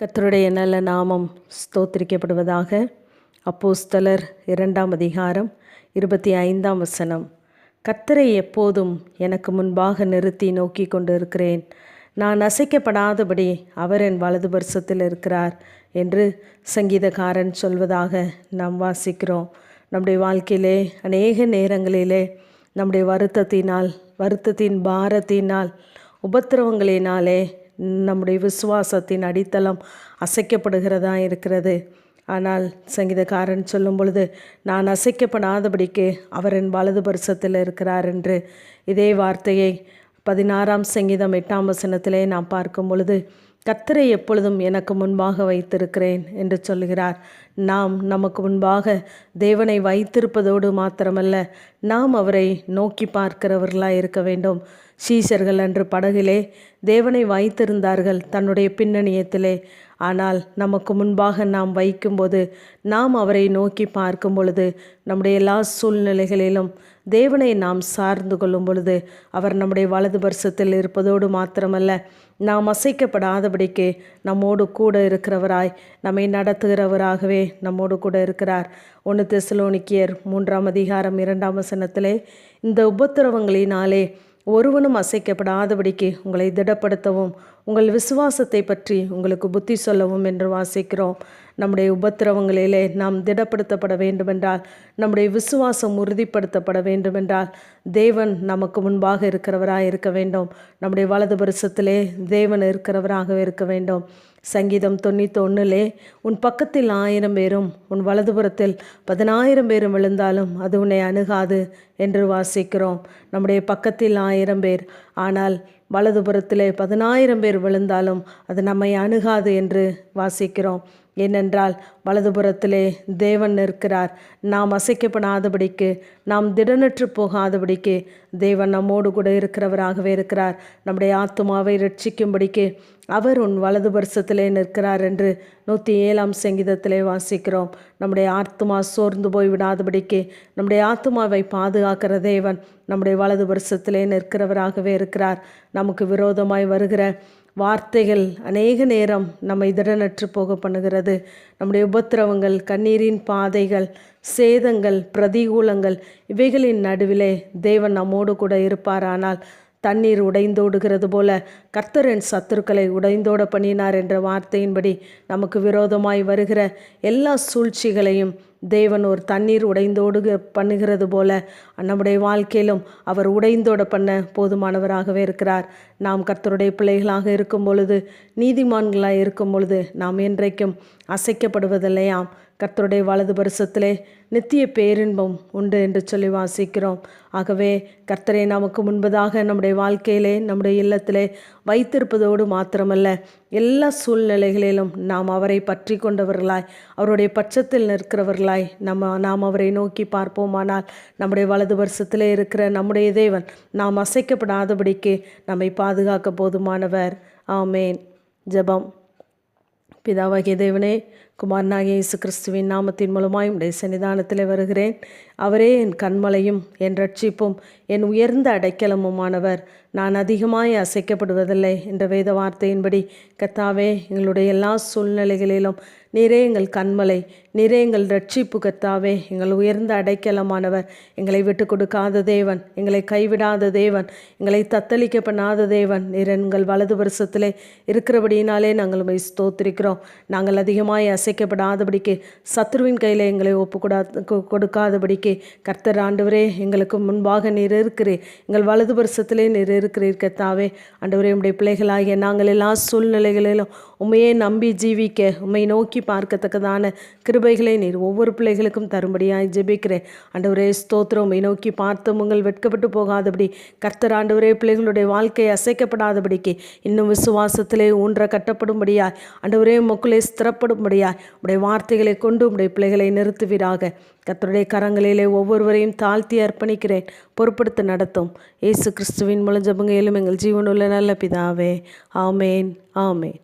கத்தருடைய நல்ல நாமம் ஸ்தோத்திரிக்கப்படுவதாக அப்போஸ்தலர் இரண்டாம் அதிகாரம் இருபத்தி ஐந்தாம் வசனம். கத்தரை எப்போதும் எனக்கு முன்பாக நிறுத்தி நோக்கி கொண்டு இருக்கிறேன் நான் அசைக்கப்படாதபடி அவர் என் வலது வருஷத்தில் இருக்கிறார் என்று சங்கீதக்காரன் சொல்வதாக நாம் வாசிக்கிறோம். நம்முடைய வாழ்க்கையிலே அநேக நேரங்களிலே நம்முடைய வருத்தத்தினால் வருத்தத்தின் பாரத்தினால் உபத்திரவங்களினாலே நம்முடைய விசுவாசத்தின் அடித்தளம் அசைக்கப்படுகிறதா இருக்கிறது. ஆனால் சங்கீதக்காரன் சொல்லும் பொழுது நான் அசைக்கப்படாதபடிக்கு அவர் என் வலது பரிசத்தில் இருக்கிறார் என்று இதே வார்த்தையை பதினாறாம் சங்கீதம் எட்டாம் வசனத்திலே நாம் பார்க்கும் பொழுது கத்தரை எப்பொழுதும் எனக்கு முன்பாக வைத்திருக்கிறேன் என்று சொல்கிறார் நாம் நமக்கு முன்பாக தேவனை வைத்திருப்பதோடு மாத்திரமல்ல நாம் அவரை நோக்கி பார்க்கிறவர்களாக இருக்க வேண்டும். சீசர்கள் அன்று படகிலே தேவனை வைத்திருந்தார்கள் தன்னுடைய பின்னணியத்திலே. ஆனால் நமக்கு முன்பாக நாம் வைக்கும்போது நாம் அவரை நோக்கி பார்க்கும் பொழுது நம்முடைய எல்லா சூழ்நிலைகளிலும் தேவனை நாம் சார்ந்து கொள்ளும் பொழுது அவர் நம்முடைய வலது பரிசத்தில் இருப்பதோடு மாத்திரமல்ல நாம் அசைக்கப்படாதபடிக்கு நம்மோடு கூட இருக்கிறவராய் நம்மை நடத்துகிறவராகவே நம்மோடு கூட இருக்கிறார். ஒன்று தெசலோனிக்கியர் மூன்றாம் அதிகாரம் இரண்டாம் வசனத்திலே இந்த உபத்திரவங்களினாலே ஒருவனும் அசைக்கப்படாதபடிக்கு உங்களை திடப்படுத்தவும் உங்கள் விசுவாசத்தை பற்றி உங்களுக்கு புத்தி சொல்லவும் என்று வாசிக்கிறோம். நம்முடைய உபத்திரவங்களிலே நாம் திடப்படுத்தப்பட வேண்டுமென்றால் நம்முடைய விசுவாசம் உறுதிப்படுத்தப்பட வேண்டுமென்றால் தேவன் நமக்கு முன்பாக இருக்கிறவராக இருக்க வேண்டும். நம்முடைய வலது வருஷத்திலே தேவன் இருக்கிறவராக இருக்க வேண்டும். சங்கீதம் தொண்ணூற்றி ஒன்றிலே உன் பக்கத்தில் ஆயிரம் பேரும் உன் வலதுபுறத்தில் பதினாயிரம் பேரும் விழுந்தாலும் அது உன்னை அணுகாது என்று வாசிக்கிறோம். நம்முடைய பக்கத்தில் ஆயிரம் பேர் ஆனால் வலதுபுறத்திலே பதினாயிரம் பேர் விழுந்தாலும் அது நம்மை அணுகாது என்று வாசிக்கிறோம். ஏனென்றால் வலதுபுறத்திலே தேவன் நிற்கிறார். நாம் அசைக்கப்படாதபடிக்கு நாம் திடனற்று போகாதபடிக்கு தேவன் நம்மோடு கூட இருக்கிறவராகவே இருக்கிறார். நம்முடைய ஆத்மாவை ரட்சிக்கும்படிக்கு அவர் உன் வலது வருஷத்திலே நிற்கிறார் என்று நூற்றி ஏழாம் சங்கீதத்திலே வாசிக்கிறோம். நம்முடைய ஆத்மா சோர்ந்து போய் விடாதபடிக்கு நம்முடைய ஆத்மாவை பாதுகாக்கிற தேவன் நம்முடைய வலது வருஷத்திலே நிற்கிறவராகவே இருக்கிறார். நமக்கு விரோதமாய் வருகிற வார்த்தைகள் அநேக நேரம் நம்மை திடனற்று போக பண்ணுகிறது. நம்முடைய உபத்திரவங்கள் கண்ணீரின் பாதைகள் சேதங்கள் பிரதிகூலங்கள் இவைகளின் நடுவிலே தேவன் நம்மோடு கூட இருப்பாரானால் தண்ணீர் உடைந்தோடுகிறது போல கர்த்தரின் சத்துருக்களை உடைந்தோட பண்ணினார் என்ற வார்த்தையின்படி நமக்கு விரோதமாய் வருகிற எல்லா சூழ்ச்சிகளையும் தேவன் ஒரு தண்ணீர் உடைந்தோடு பண்ணுகிறது போல நம்முடைய வாழ்க்கையிலும் அவர் உடைந்தோட பண்ண போதுமானவராகவே இருக்கிறார். நாம் கர்த்தருடைய பிள்ளைகளாக இருக்கும் பொழுது நீதிமான்களாக இருக்கும் பொழுது நாம் என்றைக்கும் அசைக்கப்படுவதில்லையாம். கர்த்தருடைய வலது பரிசத்திலே நித்திய பேரின்பம் உண்டு என்று சொல்லி வாசிக்கிறோம். ஆகவே கர்த்தரை நமக்கு முன்பதாக நம்முடைய வாழ்க்கையிலே நம்முடைய இல்லத்திலே வைத்திருப்பதோடு மாத்திரமல்ல எல்லா சூழ்நிலைகளிலும் நாம் அவரை பற்றி கொண்டவர்களாய் அவருடைய பட்சத்தில் நிற்கிறவர்களாய் நம்ம நாம் அவரை நோக்கி பார்ப்போமானால் நம்முடைய வலது வருஷத்திலே இருக்கிற நம்முடைய தேவன் நாம் அசைக்கப்படாதபடிக்கு நம்மை பாதுகாக்க போதுமானவர். ஆமேன். ஜபம். பிதாவாகிய தேவனே குமாரனாகிய இயேசு கிறிஸ்துவின் நாமத்தின் மூலமாய் உடைய சன்னிதானத்தில் வருகிறேன். அவரே என் கண்மலையும் என் ரட்சிப்பும் என் உயர்ந்த அடைக்கலமுமானவர். நான் அதிகமாய் அசைக்கப்படுவதில்லை என்ற வேத வார்த்தையின்படி கத்தாவே எங்களுடைய எல்லா சூழ்நிலைகளிலும் நீரே எங்கள் கண்மலை நீரே எங்கள் ரட்சிப்பு கத்தாவே எங்கள் உயர்ந்த அடைக்கலமானவர் எங்களை விட்டு கொடுக்காத தேவன் எங்களை கைவிடாத தேவன் எங்களை தத்தளிக்க பண்ணாத தேவன். நீர் எங்கள் வலது வருஷத்திலே இருக்கிறபடியினாலே நாங்கள் உண்மை ஸ்தோத்திரிக்கிறோம். நாங்கள் அதிகமாய் அசைக்கப்படாதபடிக்கு சத்ருவின் கையில் எங்களை ஒப்புக்கூடா கொடுக்காதபடிக்கு கர்த்தர் ஆண்டவரே எங்களுக்கு முன்பாக நீர் இருக்கிறே எங்கள் வலது வருஷத்திலே நீர் இருக்கிறீர் கத்தாவே ஆண்டவரே உடைய பிள்ளைகளாகிய நாங்கள் எல்லா சூழ்நிலைகளிலும் உண்மையே நம்பி ஜீவிக்க உண்மை நோக்கி பார்க்கத்தக்கதான கிருபைகளை நீர் ஒவ்வொரு பிள்ளைகளுக்கும் தரும்படியாய் ஜெபிக்கிறேன். ஆண்டவரே ஸ்தோத்திரம். உண்மை நோக்கி பார்த்தும் உங்கள் வெட்கப்பட்டு போகாதபடி கர்த்தர் ஆண்டவரே பிள்ளைகளுடைய வாழ்க்கை அசைக்கப்படாதபடிக்கு இன்னும் விசுவாசத்திலே ஊன்ற கட்டப்படும்படியாய் ஆண்டவரே மக்களே ஸ்திரப்படும்படியாய் உடைய வார்த்தைகளை கொண்டு உடைய பிள்ளைகளை நிறுத்துவீராக. கத்தருடைய கரங்களிலே ஒவ்வொருவரையும் தாழ்த்தி அர்ப்பணிக்கிறேன். பொறுப்படுத்த நடத்தும். ஏசு கிறிஸ்துவின் மூலம் ஜபங்க எலும் எங்கள் ஜீவனுள்ள நல்ல பிதாவே. ஆமேன். ஆமேன்.